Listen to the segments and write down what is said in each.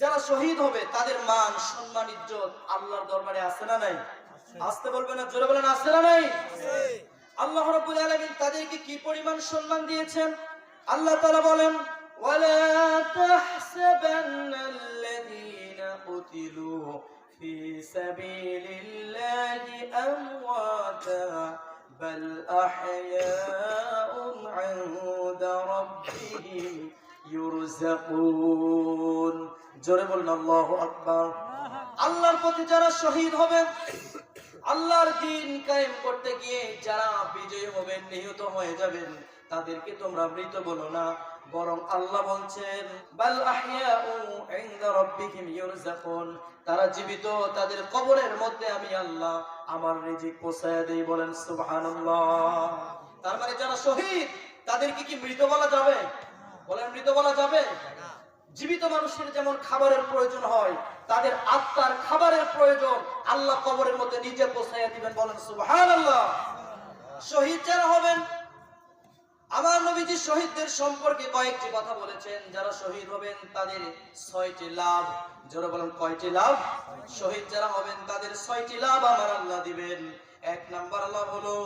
যারা শহীদ হবে তাদের মান সম্মান ইজ্জত আল্লাহর দরবারে আছে না নাই? আসতে বলবে না জোরে বলেন আছে না নাই? আল্লাহ রাব্বুল আলামিন তাদেরকে কি পরিমাণ সম্মান দিয়েছেন? আল্লাহ তাআলা বলেন ওয়ালা তাহসাবান্নাল্লাযীনা কুতিলু ফি সাবিলিল্লাহি আমওয়াতা বাল আহয়াউন 'ইনদা রাব্বিহিম ইউরযাকুন জোরে বলুন, আল্লাহু আকবার। আল্লাহর পথে যারা শহীদ হবে, আল্লাহর দিন কায়েম করতে গিয়ে যারা বিজয়ী হবেন নিহত হয়ে যাবেন, তাদেরকে তোমরা মৃত বলো না, বরং আল্লাহ বলছেন, বাল ইউরযাকুন। তারা জীবিত, তাদের কবরের মধ্যে আমি আল্লাহ আমার রিজিক পৌঁছায় দেই বলেন, সুবহানাল্লাহ। তার মানে যারা শহীদ, তাদেরকে কি মৃত বলা যাবে? বলেন, মৃত বলা যাবে? জীবিত মানুষের যেমন খাবারের প্রয়োজন হয়, তাদের আত্মার খাবারের প্রয়োজন আল্লাহ কবরের মধ্যে নিজে পৌঁছাইয়া দিবেন বলেন সুবহান আল্লাহ শহীদ যারা হবেন। আমার নবীজি শহীদদের সম্পর্কে কয়েকটি কথা বলেছেন। যারা শহীদ হবেন, তাদের ছয়টি লাভ। যারা বলেন, কয়টি লাভ? শহীদ যারা হবেন, তাদের ছয়টি লাভ আমার আল্লাহ দিবেন। এক নাম্বার লাভ হলো,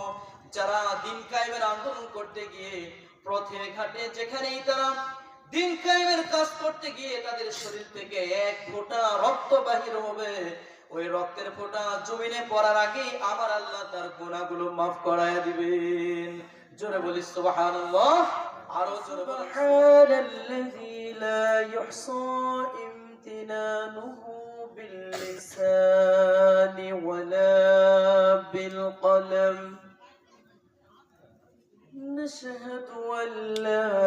যারা দিন কায়েমের আন্দোলন করতে গিয়ে পথে ঘাটে যেখানেই তারা দিন কায়েমের কাজ করতে গিয়ে তাদের শরীর থেকে এক ফোঁটা রক্ত বাহির হবে ওই রক্তের ফোঁটা জমিনে পড়ার আগেই আমার আল্লাহ তার গুনাহগুলো মাফ করায় দিবেন জোরে বলি সুবহানাল্লাহ আরো জোরে বলি সুবহানাল্লাযী লা ইহসা ইমতিনানুহু باللسان ولا بالقلم نشهد أن لا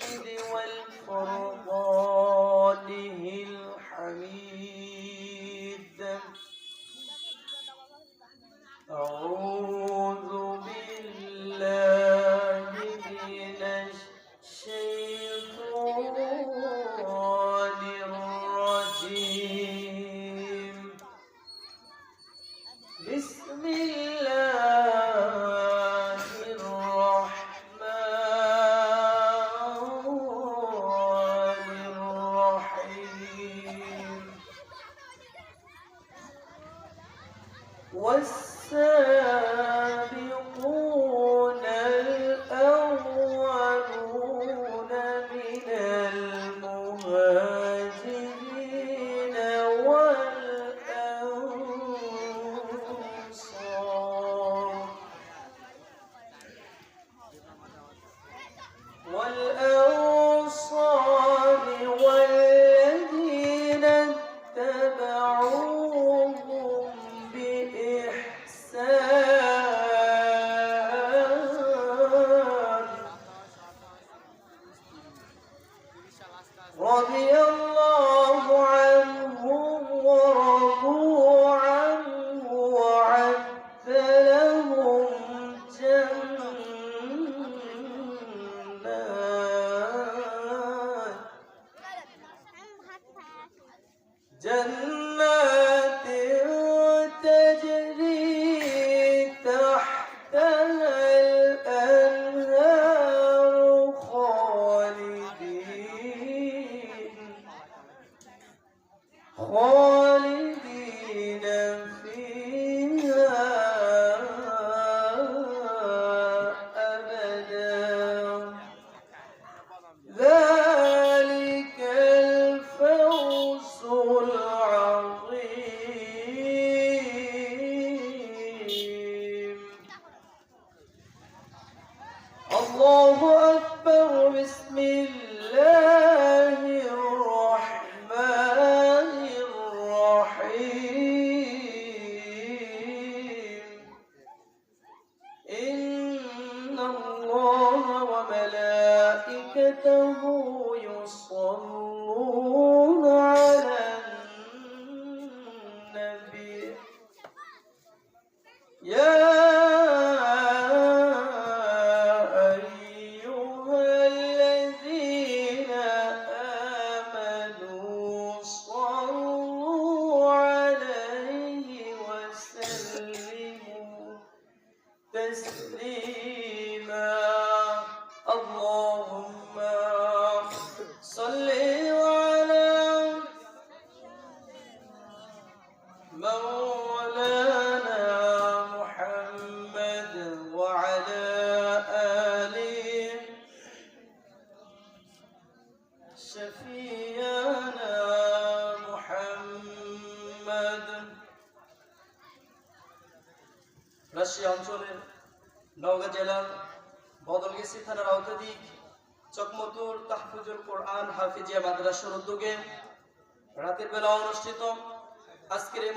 me.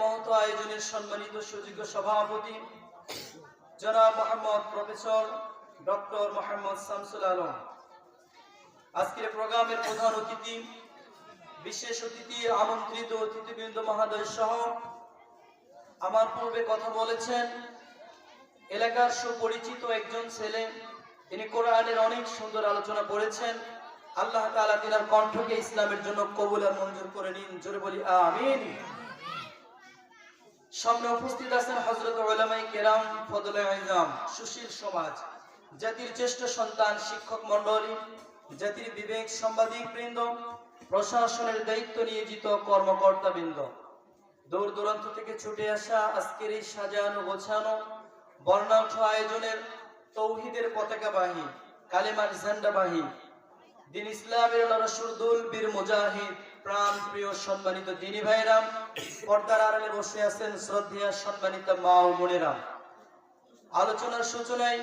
মহৎ আয়োজনের সম্মানিত সুযোগ্য সভাপতি, জনাব মোহাম্মদ প্রফেসর ডক্টর মোহাম্মদ শামসুল আলম। আজকের প্রোগ্রামের প্রধান অতিথি, বিশেষ অতিথি, আমন্ত্রিত অতিথিবৃন্দ মহাদয় সহ আমার পূর্বে কথা বলেছেন, এলাকার সুপরিচিত একজন ছেলে, তিনি কোরআনের অনেক সুন্দর আলোচনা করেছেন। আল্লাহ তাআলা তিনার কণ্ঠকে ইসলামের জন্য কবুল মঞ্জুর করে নিন। জোরে বলি, আমিন। সামনে উপস্থিত আছেন হযরত উলামায়ে কেরাম ফজলে আইজাম সুশীল সমাজ, জাতির জ্যেষ্ঠ সন্তান, শিক্ষক মন্ডলী জাতির বিবেক সাংবাদিক বৃন্দ, প্রশাসনের দায়িত্ব নিয়োজিত কর্মকর্তা বৃন্দ দূর দূরান্ত থেকে ছুটে আসা আজকের এই সাজানো গোছানো, বর্ণাঢ্য আয়োজনের তৌহিদের পতাকাবাহী কালেমার ঝান্ডাবাহী দিন ইসলামের নরসুরদুল বীর মুজাহিদ প্রাণ প্রিয় সম্মানিত দিনী ভাইরাম, পর্দার আড়ালে বসে আছেন সম্মানিত মা ও আলোচনার সূচনায়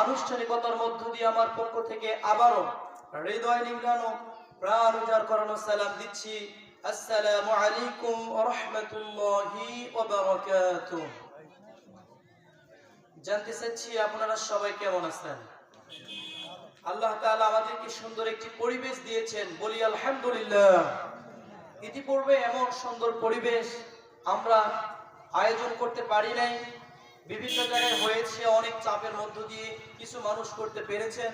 আনুষ্ঠানিকতার মধ্য দিয়ে আমার পক্ষ থেকে আবারও হৃদয় প্রাণ উজাড় করানো সালাম দিচ্ছি। আসসালামু আলাইকুম রাহমাতুল্লাহি জানতে চাচ্ছি আপনারা সবাই কেমন আছেন? আল্লাহ তাআলা আমাদেরকে সুন্দর একটি পরিবেশ দিয়েছেন। বলি আলহামদুলিল্লাহ। ইতিপূর্বে এমন সুন্দর পরিবেশ আমরা আয়োজন করতে পারি নাই। বিভিন্ন জায়গায় হয়েছে অনেক চাপের মধ্য দিয়ে কিছু মানুষ করতে পেরেছেন।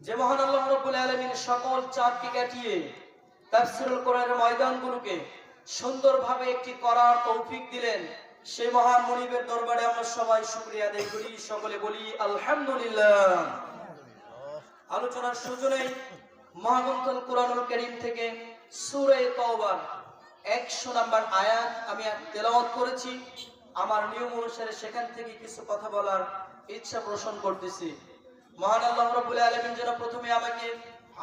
যে মহান আল্লাহ রাব্বুল আলামিন সকল চাপকে কাটিয়ে তাফসীরুল কোরআনের ময়দানগুলোকে সুন্দরভাবে একটি করার তৌফিক দিলেন। সেই মহান মনিবের দরবারে আমরা সবাই শুকরিয়া আদায় করি। সকলে বলি, আলহামদুলিল্লাহ। আলোচনার সুযোগে মহাগ্রন্থ কোরআনুল করিম থেকে সূরা তওবার 100 নাম্বার আয়াত আমি তেলাওয়াত করেছি। আমার নিয়ম অনুসারে সেখান থেকে কিছু কথা বলার ইচ্ছা পোষণ করতেছি। মহান আল্লাহ আলামিন যেন প্রথমে আমাকে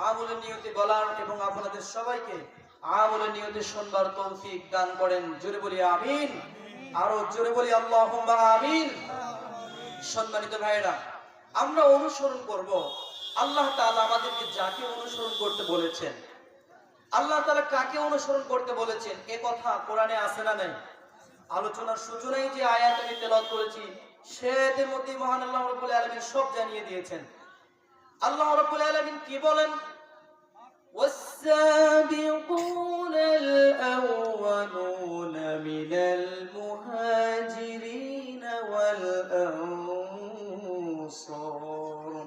আমলের নিয়তে বলার এবং আপনাদের সবাইকে আমলের নিয়তে শুনবার তৌফিক দান করেন। জোরে বলি আমিন। আরও জোরে বলি আল্লাহুম্মা আমিন। সম্মানিত ভাইরা আমরা অনুসরণ করব। আল্লাহ তাআলা আমাদেরকে যাকে অনুসরণ করতে বলেছেন আল্লাহ তাআলা কাকে অনুসরণ করতে বলেছেন এ কথা কোরআনে আছে না নাই আলোচনার সূচনায় যে আয়াত আমি তেলাওয়াত করেছি সেদের মধ্যে মহান আল্লাহ রাব্বুল আলামিন সব জানিয়ে দিয়েছেন আল্লাহ রাব্বুল আলামিন কি বলেন والسابقون الأولون من المهاجرين والأنصار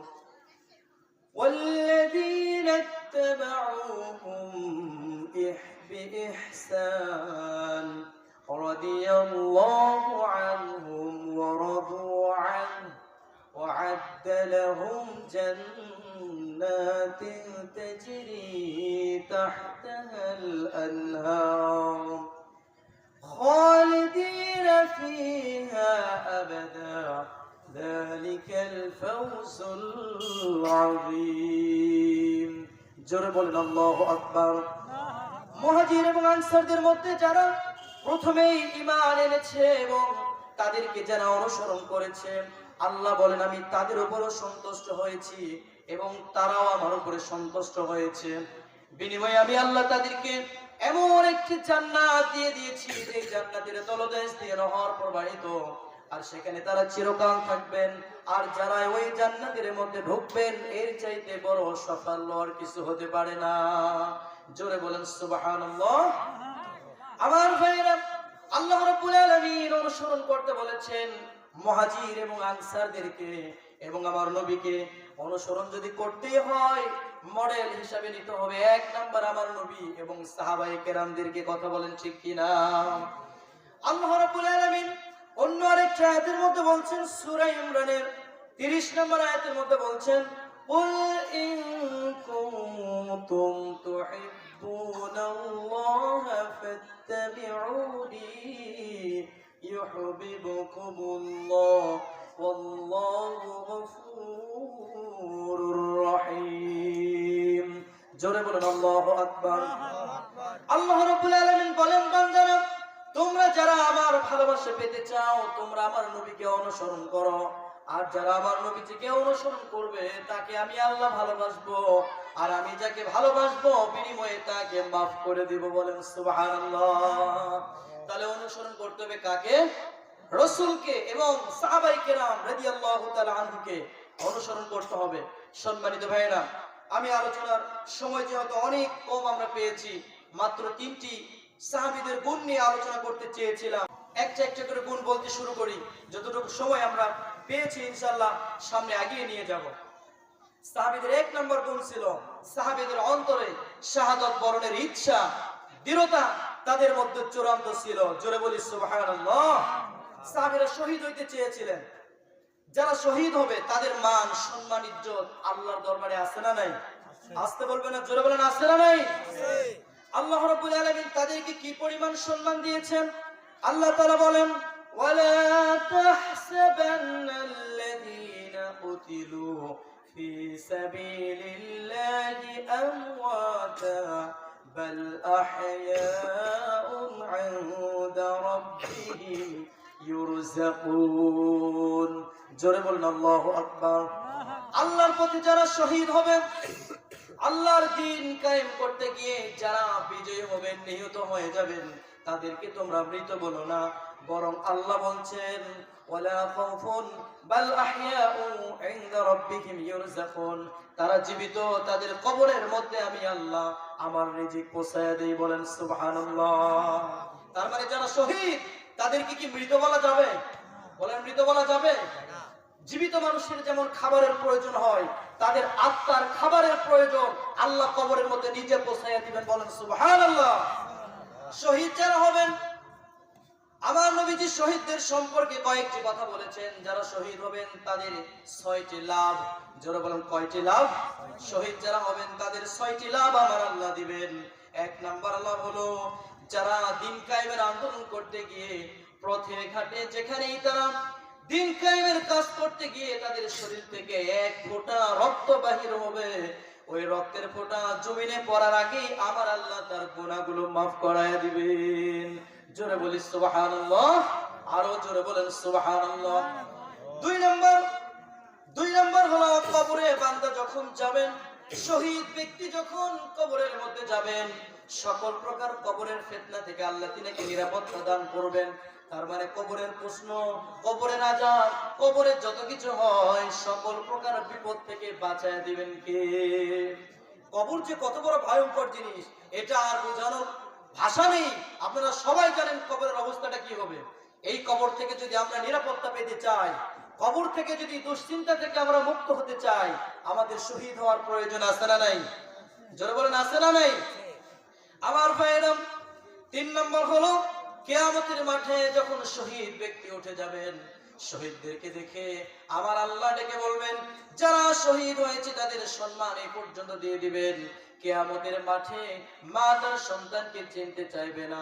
والذين اتبعوهم إح- بإحسان رضي الله عنهم ورضوا عنه. وعد لهم جنات تجري تحتها الأنهار. خالدين فيها أبدا. ذلك الفوز العظيم. جرب الله أكبر. মহাজির এবং আনসারদের মধ্যে যারা প্রথমেই ঈমান এনেছে এবং তাদেরকে যারা অনুসরণ করেছে, আল্লাহ বলেন, আমি তাদের উপরও সন্তুষ্ট হয়েছি এবং তারাও আমার উপরে সন্তুষ্ট হয়েছে। বিনিময়ে আমি আল্লাহ তাদেরকে এমন একটি জান্নাত দিয়ে দিয়েছি যে জান্নাতের তলদেশ দিয়ে নহর প্রবাহিত। আর সেখানে তারা চিরকাল থাকবেন, আর যারা ওই জান্নাতের মধ্যে ঢুকবেন, এর চাইতে বড় সাফল্য আর কিছু হতে পারে না। জোরে বলেন, সুবহানাল্লাহ। আমার ভাইরা আল্লাহ রাব্বুল আলামিন অনুসরণ করতে বলেছেন, মুহাজির এবং আনসারদেরকে এবং আমার নবীকে অনুসরণ যদি করতে হয়, মডেল হিসাবে নিতে হবে। এক নাম্বার আমার নবী এবং সাহাবায়ে কেরামদেরকে কথা বলেন ঠিক কিনা? আল্লাহ রাব্বুল আলামিন অন্য আরেক আয়াতের মধ্যে বলছেন, সূরা ইমরানের 30 নম্বর আয়াতের মধ্যে বলছেন, কুল ইন كنتم تحبون الله فاتبعوني يحببكم الله والله غفور رحيم জোরে বলুন আল্লাহু আকবার আল্লাহ রাব্বুল আলামিন বলেন বান্দারা তোমরা যারা আমার ভালোবাসা পেতে চাও তোমরা আমার নবীকে অনুসরণ করো আর যারা আমার নবীজিকে অনুসরণ করবে তাকে আমি আল্লাহ ভালোবাসবো আর আমি যাকে ভালোবাসবো, বিনিময়ে তাকে মাফ করে দিব বলেন সুবহানাল্লাহ। তাহলে অনুসরণ করতে হবে কাকে? রসুলকে এবং সাহাবাই কেরাম রাদিয়াল্লাহু তাআলা অনুসরণ করতে হবে। সম্মানিত ভাইরা আমি আলোচনার সময় যেহেতু অনেক কম আমরা পেয়েছি, মাত্র তিনটি সাহাবীদের গুণ নিয়ে আলোচনা করতে চেয়েছিলাম। একটা একটা করে গুণ বলতে শুরু করি। যতটুকু সময় আমরা পেয়েছি, ইনশাআল্লাহ সামনে এগিয়ে নিয়ে যাব। সাহাবীদের এক নম্বর গুণ ছিল সাহাবীদের অন্তরে শাহাদত বরণের ইচ্ছা, দৃঢ়তা তাদের মধ্যে চূড়ান্ত ছিল। জোরে বলি সাহাবীরা শহীদ হইতে চেয়েছিলেন। যারা শহীদ হবে, তাদের মান, সম্মান, ইজ্জত আল্লাহর দরবারে আছে না নাই? আসতে বলবেন না, জোরে বলেন, আছে না নাই? আল্লাহ রাব্বুল আলামিন তাদেরকে কি পরিমাণ সম্মান দিয়েছেন? আল্লাহ তাআলা বলেন, ওয়ালা তাহসাবান্নাল্লাযীনা কুতিলু ফি সাবিলিল্লাহি আমওয়াতা বাল আহয়াউন 'ইনদা রাব্বিহিম ইউরজাকুন জোরে বলুন, আল্লাহু আকবার। আল্লাহর পথে যারা শহীদ হবে, আল্লাহর দিন কায়েম করতে গিয়ে যারা বিজয়ী হবেন নিহত হয়ে যাবেন, তাদেরকে তোমরা মৃত বলো না, বরং আল্লাহ বলছেন ওয়ালা খাউফুন বাল আহইয়াউ ইনদা রাব্বিহিম ইউরজাকুন তারা জীবিত, তাদের কবরের মধ্যে আমি আল্লাহ আমার রিজিক পৌঁছায় দেই বলেন সুবহানাল্লাহ। তার মানে যারা শহীদ, তাদেরকে কি মৃত বলা যাবে? বলেন মৃত বলা যাবে? জীবিত মানুষের যেমন খাবারের প্রয়োজন হয়, তাদের আত্মার খাবারের প্রয়োজন আল্লাহ কবরের মধ্যে নিজে পৌঁছাইয়া দিবেন বলেন সুবহান আল্লাহ শহীদ যারা হবেন আমার নবীজি শহীদদের সম্পর্কে কয়েকটি কথা বলেছেন। যারা শহীদ হবেন, তাদের ছয়টি লাভ। যারা বলেন, কয়টি লাভ? শহীদ যারা হবেন, তাদের ছয়টি লাভ আমার আল্লাহ দিবেন। এক নাম্বার লাভ হলো, যারা দিন কায়েমের আন্দোলন করতে গিয়ে পথে ঘাটে, যেখানেই তারা দিন কায়েমের কাজ করতে গিয়ে তাদের শরীর থেকে এক ফোঁটা রক্ত বাহির হবে, ওই রক্তের ফোঁটা জমিনে পড়ার আগেই আমার আল্লাহ তার গুনাহগুলো মাফ করায় দিবেন। জোরে বলি সুবহানাল্লাহ, আরও জোরে বলেন সুবহানাল্লাহ। দুই নম্বর দুই নম্বর হলো কবরে বান্দা যখন যাবেন, শহীদ ব্যক্তি যখন কবরের মধ্যে যাবেন, সকল প্রকার কবরের ফেতনা থেকে আল্লাহ তিনাকে নিরাপত্তা দান করবেন। তার মানে কবরের প্রশ্ন, কবরের আজাব কবরের যত কিছু হয়, সকল প্রকার বিপদ থেকে বাঁচায় দিবেন কে? কবর যে কত বড় ভয়ঙ্কর জিনিস, এটা আর বোঝানোর ভাষা নেই, আপনারা সবাই জানেন কবরের অবস্থাটা কি হবে। এই কবর থেকে যদি আমরা নিরাপত্তা পেতে চাই, কবর থেকে যদি দুশ্চিন্তা থেকে আমরা মুক্ত হতে চাই, আমাদের শহীদ হওয়ার প্রয়োজন আছে না নাই? জোরে বলেন, আছে না নাই? আমার ভাইরাম তিন নম্বর হলো, কেয়ামতের মাঠে যখন শহীদ ব্যক্তি উঠে যাবেন, শহীদদেরকে দেখে আমার আল্লাহ ডেকে বলবেন, যারা শহীদ হয়েছে তাদের সম্মান এই পর্যন্ত দিয়ে দিবেন। কেয়ামতের মাঠে মা তার সন্তানকে চিনতে চাইবে না।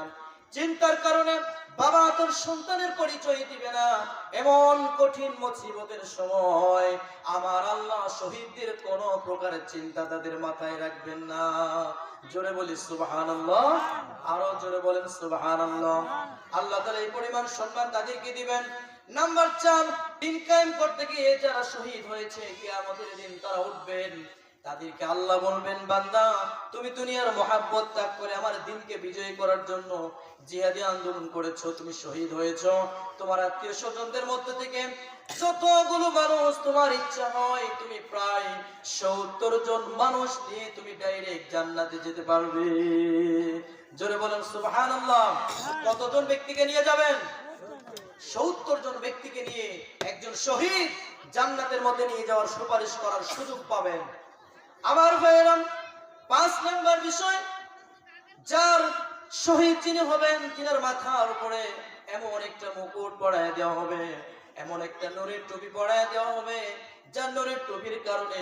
চিন্তার কারণে বাবা তোর সন্তানের পরিচয় দিবে না। এমন কঠিন মুসিবতের সময় আমার আল্লাহ শহীদদের কোন প্রকারের চিন্তা তাদের মাথায় রাখবেন না। জোরে বলি, সুবহানাল্লাহ। আরও জোরে বলেন, সুবহানাল্লাহ। আল্লাহ তাআলা এই পরিমাণ সম্মান তাদেরকে দিবেন। নাম্বার চার, দিন কায়েম করতে গিয়ে যারা শহীদ হয়েছে, কিয়ামতের দিন তারা উঠবেন। তাদেরকে আল্লাহ বলবেন, বান্দা, তুমি দুনিয়ার মহাব্বত ত্যাগ করে আমার দিনকে বিজয়ী করার জন্য জিহাদি আন্দোলন করেছ, তুমি শহীদ হয়েছো। তোমার আত্মীয় স্বজনদের মধ্যে থেকে যতগুলো মানুষ তোমার ইচ্ছা হয়, তুমি প্রায় সত্তর জন মানুষ নিয়ে তুমি ডাইরেক্ট জান্নাতে যেতে পারবে। জোরে বলেন, সুবহানাল্লাহ। কতজন ব্যক্তিকে নিয়ে যাবেন? সত্তর জন ব্যক্তিকে নিয়ে একজন শহীদ জান্নাতের মধ্যে নিয়ে যাওয়ার সুপারিশ করার সুযোগ পাবেন। আমার ভাইয়েরাম, পাঁচ নাম্বার বিষয়, যার শহীদ যিনি হবেন, তিনার মাথার উপরে এমন একটা মুকুট পড়ায় দেওয়া হবে, এমন একটা নরের টুপি পড়ায় দেওয়া হবে, যার নরের টুপির কারণে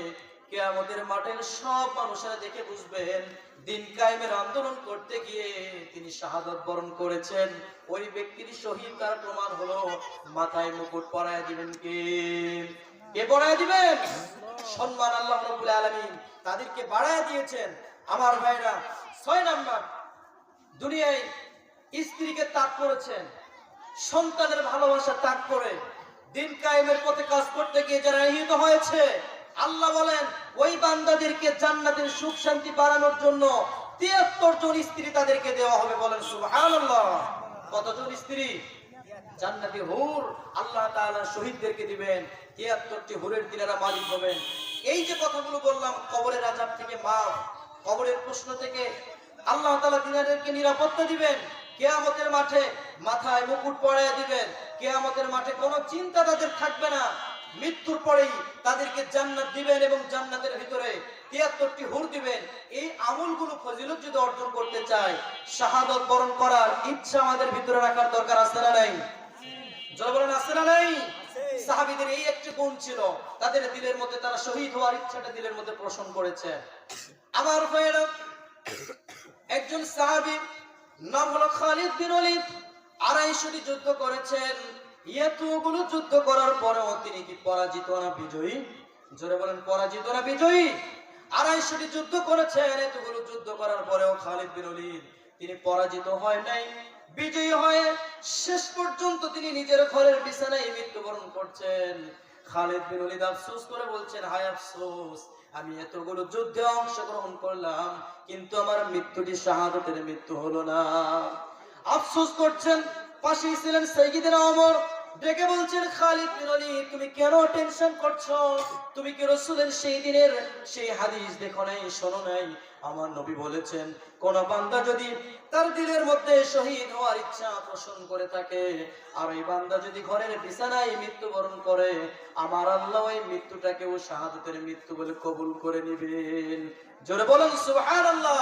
কে আমাদের মাঠের সব মানুষেরা দেখে বুঝবেন, দিন কায়েমের আন্দোলন করতে গিয়ে তিনি শাহাদত বরণ করেছেন। ওই ব্যক্তির শহীদ তার প্রমাণ হলো, মাথায় মুকুট পরায় দিবেন কে? কে পরায় দিবেন? সম্মান আল্লাহ রাব্বুল আলামিন। তাদেরকে বাড়ায় দিয়েছেন আমার ভাইরা। ছয় নাম্বার, দুনিয়ায় স্ত্রীকে তাক করেছেন, সন্তানের ভালোবাসা তাক করে। দিন কায়েমের পথে কাজ করতে গিয়ে যারা নিহিত হয়েছে, আল্লাহ বলেন, ওই বান্দাদেরকে জান্নাতের সুখ শান্তি বাড়ানোর জন্য তিয়াত্তর জন স্ত্রী তাদেরকে দেওয়া হবে বলেন সুবহানাল্লাহ। কতজন স্ত্রী? জান্নাতি হুর আল্লাহ তাআলা শহীদদেরকে দিবেন। তিয়াত্তরটি হুরের তিনারা মালিক হবেন। এই যে কথাগুলো বললাম, কবরের আজাব থেকে মাফ, কবরের প্রশ্ন থেকে আল্লাহ তালা তিনাদেরকে নিরাপত্তা দিবেন। কেয়ামতের মাঠে মাথায় মুকুট পরাইয়া দিবেন। কেয়ামতের মাঠে কোনো চিন্তা তাদের থাকবে না। মৃত্যুর পরেই তাদেরকে জান্নাত দিবেন এবং জান্নাতের ভিতরে তিয়াত্তরটি হুর দিবেন। এই আমলগুলো ফজিলত যদি অর্জন করতে চায়। শাহাদত বরণ করার ইচ্ছা আমাদের ভিতরে রাখার দরকার আসতে না নাই? জয় বলেন, আছে না নাই? সাহাবীদের এই একটি গুণ ছিল, তাদের দিলের মধ্যে তারা শহীদ হওয়ার ইচ্ছাটা দিলের মধ্যে পোষণ করেছে। আমার ভাইয়েরা, একজন সাহাবী নাম হলো খালিদ বিন ওয়ালিদ আড়াইশোটি যুদ্ধ করেছেন। এতগুলো যুদ্ধ করার পরেও তিনি কি পরাজিত না বিজয়ী? জোরে বলেন, পরাজিত না বিজয়ী? আড়াইশোটি যুদ্ধ করেছেন, এতগুলো যুদ্ধ করার পরেও খালিদ বিন ওয়ালিদ তিনি পরাজিত হয় নাই, বিজয়ী হয়ে শেষ পর্যন্ত তিনি নিজের ঘরের বিছানায় মৃত্যুবরণ করছেন। খালেদ বিন ওলিদ আফসোস করে বলছেন, হায় আফসোস, আমি এতগুলো যুদ্ধে অংশগ্রহণ করলাম, কিন্তু আমার মৃত্যুটি শাহাদতের মৃত্যু হলো না। আফসোস করছেন, পাশেই ছিলেন সাইয়্যিদিনা ওমর ডেকে বলছেন, খালিদ বিন ওয়ালিদ তুমি কেন টেনশন করছ? তুমি কি রাসূলের সেই দিনের সেই হাদিস দেখো নাই, শোনো নাই? আমার নবী বলেছেন, কোন বান্দা যদি তার দিলের মধ্যে শহীদ হওয়ার ইচ্ছা পোষণ করে থাকে, আর ওই বান্দা যদি ঘরের বিছানায় মৃত্যুবরণ করে, আমার আল্লাহ ওই মৃত্যুটাকেও শাহাদতের মৃত্যু বলে কবুল করে নেবেন। জোরে বলেন, সুবহানাল্লাহ।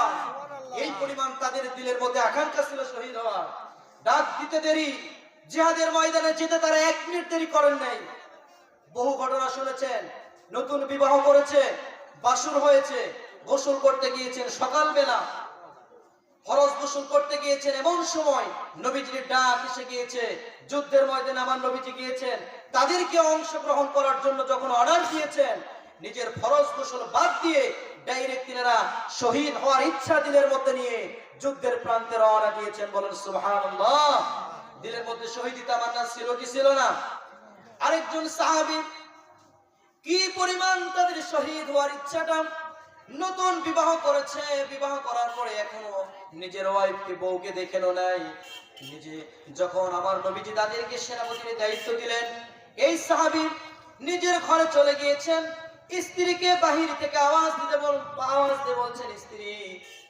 এই পরিমাণ তাদের দিলের মধ্যে আকাঙ্ক্ষা ছিল শহীদ হওয়ার। ডাক দিতে দেরি জিহাদের ময়দানে যেতে তারা এক মিনিট দেরি করেন নাই। বহু ঘটনা শুনেছেন, নতুন বিবাহ করেছে, বাসুর হয়েছে, গোসল করতে গিয়েছেন সকালবেলা। ফরজ গোসল করতে গিয়েছেন এমন সময় নবীজির ডাক এসে গিয়েছে, যুদ্ধের ময়দানে আমার নবীজি গিয়েছেন, তাদেরকে অংশগ্রহণ করার জন্য যখন অর্ডার দিয়েছেন, নিজের ফরজ গোসল বাদ দিয়ে ডাইরেক্ট তিনারা শহীদ হওয়ার ইচ্ছা দিলের মধ্যে নিয়ে যুদ্ধের প্রান্তে রওনা দিয়েছেন বলেন, সুবহানাল্লাহ। মধ্যে শহীদি তামান্না ছিল কি ছিল না? আরেকজন সাহাবী, কি পরিমাণ তাদের শহীদ হওয়ার ইচ্ছাটা নতুন বিবাহ করেছে, বিবাহ করার পরে এখনও নিজের ওয়াইফকে, বউকে দেখেনো নাই। নিজে যখন আমার নবীজি তাদেরকে সেনাপতির দায়িত্ব দিলেন, এই সাহাবী নিজের ঘরে চলে গিয়েছেন। স্ত্রীকে বাহির থেকে আওয়াজ দিতে বল, আওয়াজ দিয়ে বলছেন, স্ত্রী,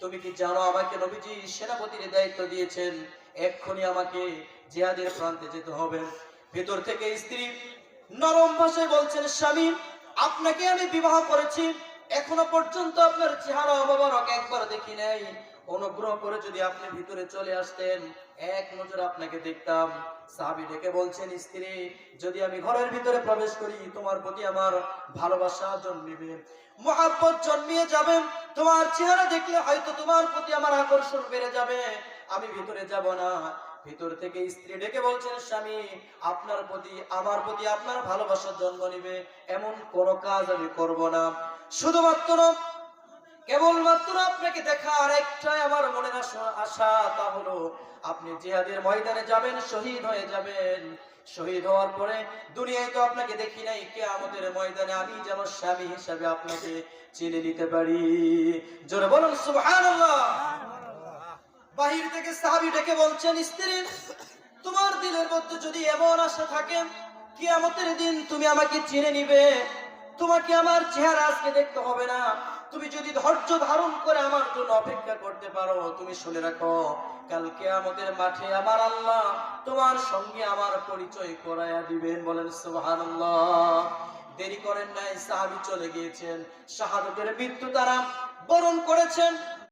তুমি কি জানো আমাকে নবীজি সেনাপতির দায়িত্ব দিয়েছেন? এক্ষুনি আমাকে জিহাদের প্রান্তে যেতে হবে। ভেতর থেকে স্ত্রী নরম ভাষায় বলছেন, স্বামী, আপনাকে আমি বিবাহ করেছি, এখনও পর্যন্ত আপনার চেহারা অবাবরক একবার দেখি নাই। অনুগ্রহ করে যদি আপনি ভিতরে চলে আসতেন, এক নজর আপনাকে দেখতাম। সাহাবি ডেকে বলছেন, স্ত্রী, যদি আমি ঘরের ভিতরে প্রবেশ করি, তোমার প্রতি আমার ভালোবাসা জন্মিবে। মহাব্বত জন্মিয়ে যাবে। তোমার চেহারা দেখলে হয়তো তোমার প্রতি আমার আকর্ষণ বেড়ে যাবে। আমি ভিতরে যাব না। ভিতর থেকে স্ত্রী ডেকে বলছেন, স্বামী, আপনার প্রতি, আমার প্রতি আপনার ভালোবাসার জন্ম নিবে। এমন কোন কাজ আমি করব না। শুধুমাত্র, কেবলমাত্র আপনাকে দেখার একটাই আমার আশা- আশা, তা হলো আপনি জিহাদের ময়দানে যাবেন, শহীদ হয়ে যাবেন। শহীদ হওয়ার পরে দুনিয়ায় তো আপনাকে দেখি নাই কে আমাদের ময়দানে আমি যেন স্বামী হিসাবে আপনাকে চিনে নিতে পারি। জোরে বলুন, সুবহানাল্লাহ। বাহির থেকে সাহাবি ডেকে বলছেন, স্ত্রী, তোমার দিলের মধ্যে যদি এমন আশা থাকে, কিয়ামতের দিন তুমি আমাকে চিনে নিবে। তোমাকে আমার চেহারা আজকে দেখতে হবে না। তুমি যদি ধৈর্য ধারণ করে আমার জন্য অপেক্ষা করতে পারো, তুমি শুনে রাখো কালকে আমাদের মাঠে আমার আল্লাহ তোমার সঙ্গে আমার পরিচয় করায়া দিবেন। বলেন, সুবহানাল্লাহ। দেরি করেন নাই, সাহাবী চলে গিয়েছেন। শাহাদতের মৃত্যু তারা বরণ করেছেন।